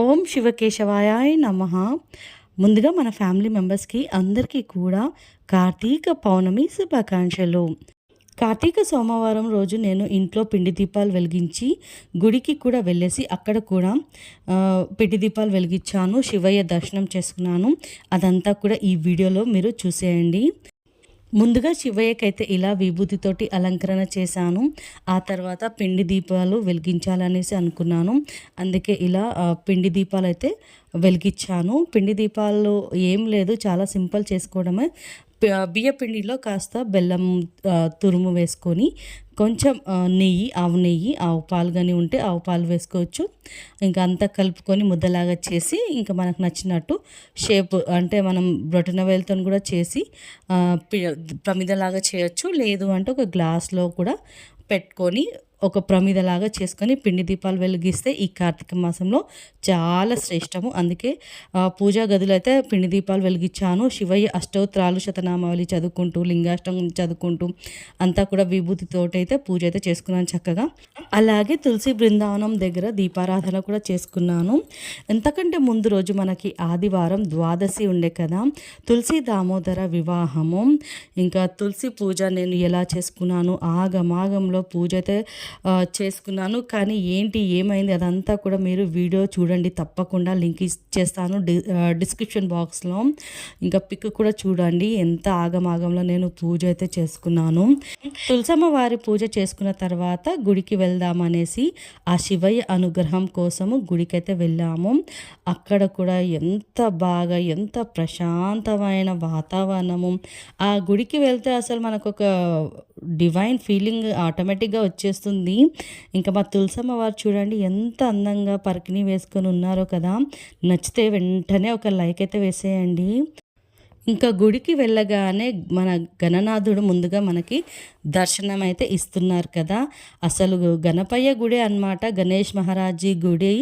ఓం శివకేశవాయ నమ. ముందుగా మన ఫ్యామిలీ మెంబర్స్కి అందరికీ కూడా కార్తీక పౌర్ణమి శుభాకాంక్షలు. కార్తీక సోమవారం రోజు నేను ఇంట్లో పిండి దీపాలు వెలిగించి గుడికి కూడా వెళ్ళేసి అక్కడ కూడా పిండి దీపాలు వెలిగించాను శివయ్య దర్శనం చేసుకున్నాను. అదంతా కూడా ఈ వీడియోలో మీరు చూసేయండి. ముందుగా శివయ్యకైతే ఇలా విభూతితోటి అలంకరణ చేశాను. ఆ తర్వాత పిండి దీపాలు వెలిగించాలనేసి అనుకున్నాను. అందుకే ఇలా పిండి దీపాలు అయితే వెలిగించాను. పిండి దీపాలు ఏం లేదు చాలా సింపుల్ చేసుకోవడమే. బియ్యపిండిలో కాస్త బెల్లం తురుము వేసుకొని కొంచెం నెయ్యి ఆవు నెయ్యి ఆవు పాలు కానీ ఉంటే ఆవు పాలు వేసుకోవచ్చు. ఇంకా అంతా కలుపుకొని ముద్దలాగా చేసి ఇంకా మనకు నచ్చినట్టు షేప్ అంటే మనం బ్రొటనవేలతో కూడా చేసి ప్రమిదలాగా చేయొచ్చు. లేదు అంటే ఒక గ్లాస్లో కూడా పెట్టుకొని ఒక ప్రమిదలాగా చేసుకొని పిండి దీపాలు వెలిగిస్తే ఈ కార్తీక మాసంలో చాలా శ్రేష్టము. అందుకే పూజా గదులు అయితే పిండి దీపాలు వెలిగించాను. శివయ్య అష్టోత్తరాలు శతనామావళి చదువుకుంటూ లింగాష్టం చదువుకుంటూ అంతా కూడా విభూతితోటి అయితే పూజ అయితే చేసుకున్నాను చక్కగా. అలాగే తులసి బృందావనం దగ్గర దీపారాధన కూడా చేసుకున్నాను. ఎంతకంటే ముందు రోజు మనకి ఆదివారం ద్వాదశి ఉండే కదా తులసి దామోదర వివాహము. ఇంకా తులసి పూజ నేను ఎలా చేసుకున్నాను? ఆగమాగంలో పూజ అయితే చేసుకున్నాను. కానీ ఏంటి ఏమైంది అదంతా కూడా మీరు వీడియో చూడండి తప్పకుండా. లింక్ ఇచ్చేస్తాను డి డిస్క్రిప్షన్ బాక్స్లో. ఇంకా పిక్ కూడా చూడండి. ఎంత ఆగమాగంలో నేను పూజ అయితే చేసుకున్నాను. తులసమ్మ వారి పూజ చేసుకున్న తర్వాత గుడికి వెళ్దామనేసి ఆ శివయ్య అనుగ్రహం కోసము గుడికైతే వెళ్ళాము. అక్కడ కూడా ఎంత బాగా ఎంత ప్రశాంతమైన వాతావరణము. ఆ గుడికి వెళ్తే అసలు మనకు ఒక డివైన్ ఫీలింగ్ ఆటోమేటిక్గా వచ్చేస్తుంది. ఇంకా మా తులసమ్మ వారు చూడండి ఎంత అందంగా పరికిణి వేసుకొని ఉన్నారో కదా. నచ్చితే వెంటనే ఒక లైక్ అయితే వేసేయండి. ఇంకా గుడికి వెళ్ళగానే మన గణనాథుడు ముందుగా మనకి దర్శనం అయితే ఇస్తున్నారు కదా. అసలు గణపయ్య గుడి అన్నమాట గణేష్ మహారాజీ గుడి.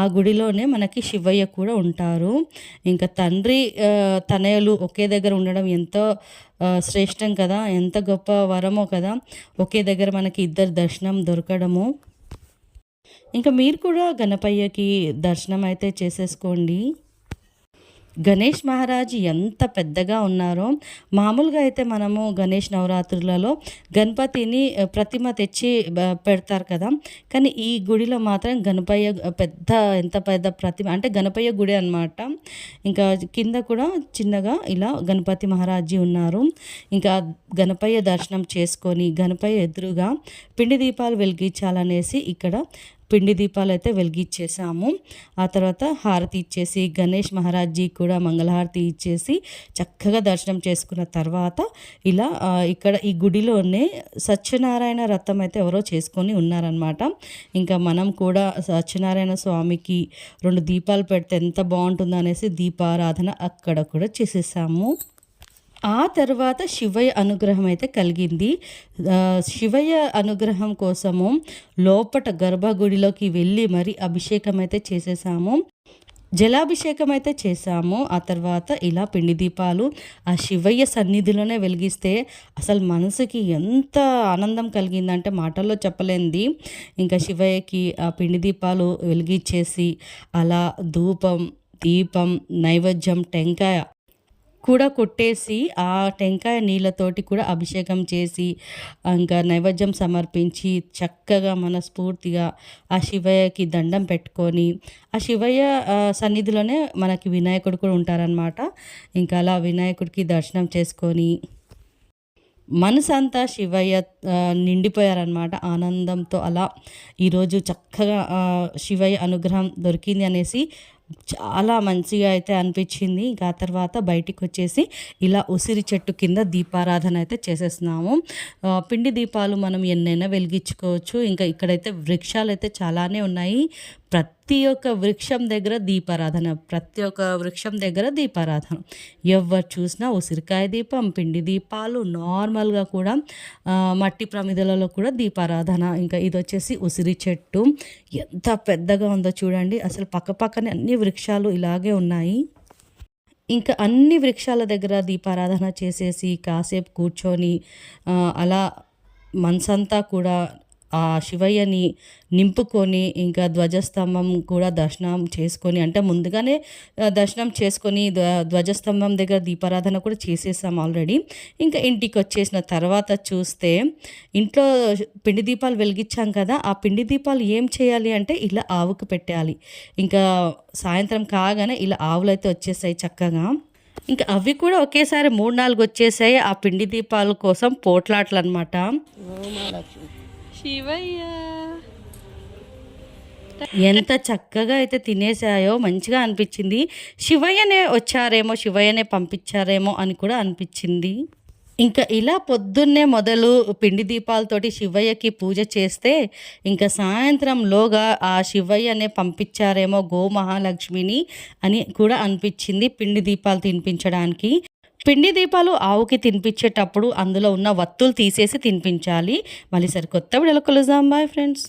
ఆ గుడిలోనే మనకి శివయ్య కూడా ఉంటారు. ఇంకా తండ్రి తనయలు తనయులు ఒకే దగ్గర ఉండడం ఎంతో శ్రేష్టం కదా. ఎంత గొప్ప వరమో కదా. ఒకే దగ్గర మనకి ఇద్దరు దర్శనం దొరకడము. ఇంకా మీరు కూడా గణపయ్యకి దర్శనం అయితే చేసేసుకోండి. గణేష్ మహారాజ్ ఎంత పెద్దగా ఉన్నారో మామూలుగా అయితే మనము గణేష్ నవరాత్రులలో గణపతిని ప్రతిమ తెచ్చి పెడతారు కదా. కానీ ఈ గుడిలో మాత్రం గణపయ్య పెద్ద ఎంత పెద్ద ప్రతిమ అంటే గణపయ్య గుడి అన్నమాట. ఇంకా కింద కూడా చిన్నగా ఇలా గణపతి మహారాజీ ఉన్నారు. ఇంకా గణపయ్య దర్శనం చేసుకొని గణపయ్య ఎదురుగా పిండి దీపాలు వెలిగించాలనేసి ఇక్కడ పిండి దీపాలు అయితే వెలిగించేసాము ఆ తర్వాత హారతి ఇచ్చేసి గణేష్ మహారాజ్జీ కూడా మంగళహారతి ఇచ్చేసి చక్కగా దర్శనం చేసుకున్న తర్వాత ఇలా ఇక్కడ ఈ గుడిలోనే సత్యనారాయణ రథం అయితే ఎవరో చేసుకొని ఉన్నారనమాట ఇంకా మనం కూడా సత్యనారాయణ స్వామికి రెండు దీపాలు పెడితే ఎంత బాగుంటుందో అనేసి దీపారాధన అక్కడ కూడా చేసేసాము. ఆ తర్వాత శివయ్య అనుగ్రహం అయితే కలిగింది. శివయ్య అనుగ్రహం కోసము లోపట గర్భగుడిలోకి వెళ్ళి మరి అభిషేకం అయితే చేసేసాము. జలాభిషేకం అయితే చేశాము ఆ తర్వాత ఇలా పిండి దీపాలు ఆ శివయ్య సన్నిధిలోనే వెలిగిస్తే అసలు మనసుకి ఎంత ఆనందం కలిగిందంటే మాటల్లో చెప్పలేంది. ఇంకా శివయ్యకి ఆ పిండి దీపాలు వెలిగించేసి అలా ధూపం దీపం నైవేద్యం టెంకాయ కూడా కొట్టేసి ఆ టెంకాయ నీళ్ళతోటి కూడా అభిషేకం చేసి ఇంకా నైవేద్యం సమర్పించి చక్కగా మనస్ఫూర్తిగా ఆ శివయ్యకి దండం పెట్టుకొని ఆ శివయ్య సన్నిధిలోనే మనకి వినాయకుడు కూడా ఉంటారనమాట ఇంకా అలా వినాయకుడికి దర్శనం చేసుకొని మనసంతా శివయ్య నిండిపోయారనమాట ఆనందంతో. అలా ఈరోజు చక్కగా శివయ్య అనుగ్రహం దొరికింది అనేసి చాలా మంచిగా అయితే అనిపించింది. ఇంకా తర్వాత బయటికి వచ్చేసి ఇలా ఉసిరి చెట్టు కింద దీపారాధన అయితే చేసేస్తున్నాము. పిండి దీపాలు మనం ఎన్నైనా వెలిగించుకోవచ్చు. ఇంకా ఇక్కడైతే వృక్షాలు అయితే చాలానే ఉన్నాయి. ప్రతి ఒక్క వృక్షం దగ్గర దీపారాధన ప్రతి ఒక్క వృక్షం దగ్గర దీపారాధన. ఎవరు చూసినా ఉసిరికాయ దీపం పిండి దీపాలు నార్మల్గా కూడా మట్టి ప్రమిదలలో కూడా దీపారాధన. ఇంకా ఇది వచ్చేసి ఉసిరి చెట్టు. ఎంత పెద్దగా ఉందో చూడండి. అసలు పక్క పక్కనే అన్ని వృక్షాలు ఇలాగే ఉన్నాయి. ఇంకా అన్ని వృక్షాల దగ్గర దీపారాధన చేసేసి కాసేపు కూర్చొని అలా మనసంతా కూడా ఆ శివయ్యని నింపుకొని ఇంకా ధ్వజస్తంభం కూడా దర్శనం చేసుకొని అంటే ముందుగానే దర్శనం చేసుకొని ధ్వజస్తంభం దగ్గర దీపారాధన కూడా చేసేసాం ఆల్రెడీ. ఇంకా ఇంటికి వచ్చేసిన తర్వాత చూస్తే ఇంట్లో పిండి దీపాలు వెలిగించాం కదా ఆ పిండి దీపాలు ఏం చేయాలి అంటే ఇలా ఆవుకు పెట్టాలి. ఇంకా సాయంత్రం కాగానే ఇలా ఆవులు అయితే వచ్చేసాయి చక్కగా. ఇంకా అవి కూడా ఒకేసారి మూడు నాలుగు వచ్చేసాయి ఆ పిండి దీపాల కోసం పోట్లాట్లు అనమాట శివయ్య. ఎంత చక్కగా అయితే తినేసాయో మంచిగా అనిపించింది. శివయ్యనే వచ్చారేమో శివయ్యనే పంపించారేమో అని కూడా అనిపించింది. ఇంకా ఇలా పొద్దున్నే మొదలు పిండి దీపాలతోటి శివయ్యకి పూజ చేస్తే ఇంకా సాయంత్రంలోగా ఆ శివయ్యనే పంపించారేమో గో మహాలక్ష్మిని అని కూడా అనిపించింది పిండి దీపాలు తినిపించడానికి. పిండి దీపాలు ఆవుకి తినిపించేటప్పుడు అందులో ఉన్న వత్తులు తీసేసి తినిపించాలి. మళ్ళీ సరికొత్త విడలు కలుద్దాం. Bye friends